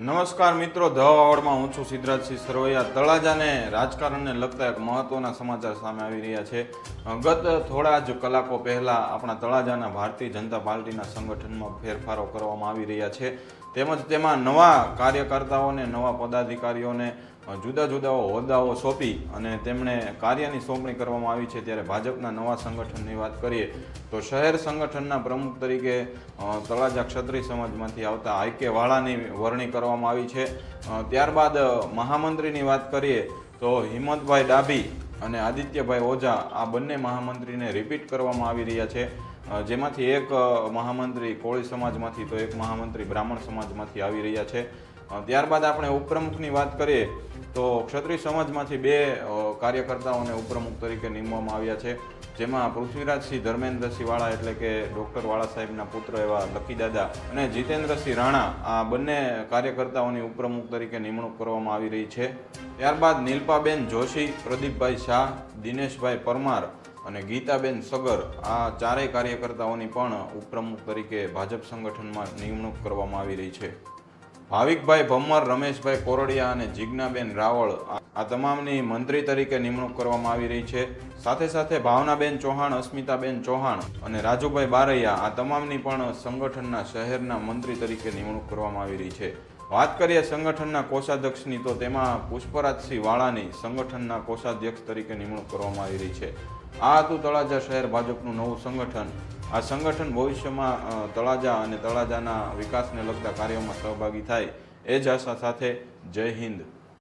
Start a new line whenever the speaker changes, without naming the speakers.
નમસ્કાર મિત્રો ધ વાવડમાં હું છું સિદ્ધરાજસિંહ સરવૈયા. તળાજાને રાજકારણને લગતા એક મહત્વના સમાચાર સામે આવી રહ્યા છે. ગત થોડા જ કલાકો પહેલાં આપણા તળાજાના ભારતીય જનતા પાર્ટીના સંગઠનમાં ફેરફારો કરવામાં આવી રહ્યા છે. તેમજ તેમાં નવા કાર્યકર્તાઓને, નવા પદાધિકારીઓને જુદા જુદા હોદ્દાઓ સોંપી અને તેમણે કાર્યની સોંપણી કરવામાં આવી છે. ત્યારે ભાજપના નવા સંગઠનની વાત કરીએ તો શહેર સંગઠનના પ્રમુખ તરીકે તળાજા ક્ષત્રિય સમાજમાંથી આવતા આઈકે વાળાની વરણી કરવામાં આવી છે. ત્યારબાદ મહામંત્રીની વાત કરીએ તો હિંમતભાઈ ડાભી અને આદિત્યભાઈ ઓઝા, આ બંને મહામંત્રીને રિપીટ કરવામાં આવી રહ્યા છે. જેમાંથી એક મહામંત્રી કોળી સમાજમાંથી, તો એક મહામંત્રી બ્રાહ્મણ સમાજમાંથી આવી રહ્યા છે. ત્યારબાદ આપણે ઉપપ્રમુખની વાત કરીએ, તો ક્ષત્રિય સમાજમાંથી બે કાર્યકર્તાઓને ઉપપ્રમુખ તરીકે નીમવામાં આવ્યા છે. જેમાં પૃથ્વીરાજસિંહ ધર્મેન્દ્રસિંહ વાળા એટલે કે ડૉક્ટર વાળા સાહેબના પુત્ર એવા લકીદાદા અને જીતેન્દ્રસિંહ રાણા આ બંને કાર્યકર્તાઓની ઉપપ્રમુખ તરીકે નિમણૂક કરવામાં આવી રહી છે. ત્યારબાદ નીલપાબેન જોશી, પ્રદીપભાઈ શાહ, દિનેશભાઈ પરમાર અને ગીતાબેન સગર આ ચારેય કાર્યકર્તાઓની પણ ઉપપ્રમુખ તરીકે ભાજપ સંગઠનમાં નિમણૂક કરવામાં આવી રહી છે. ભાવિકભાઈ ભમર રમેશભાઈ કોરડિયા અને જિજ્ઞાબેન રાવળ આ- તમામની મંત્રી તરીકે નિમણૂક કરવામાં આવી રહી છે. સાથે સાથે ભાવનાબેન ચૌહાણ, અસ્મિતાબેન ચૌહાણ અને રાજુભાઈ બારૈયા આ તમામની પણ સંગઠનના શહેરના મંત્રી તરીકે નિમણૂક કરવામાં આવી રહી છે. વાત કરીએ સંગઠનના કોષાધ્યક્ષની, તો તેમાં પુષ્પરાજસિંહ વાળાની સંગઠનના કોષાધ્યક્ષ તરીકે નિમણૂક કરવામાં આવી રહી છે. આ હતું તળાજા શહેર ભાજપનું નવું સંગઠન. આ સંગઠન ભવિષ્યમાં તળાજા અને તળાજાના વિકાસને લગતા કાર્યોમાં સહભાગી થાય, એ જ આશા સાથે જય હિન્દ.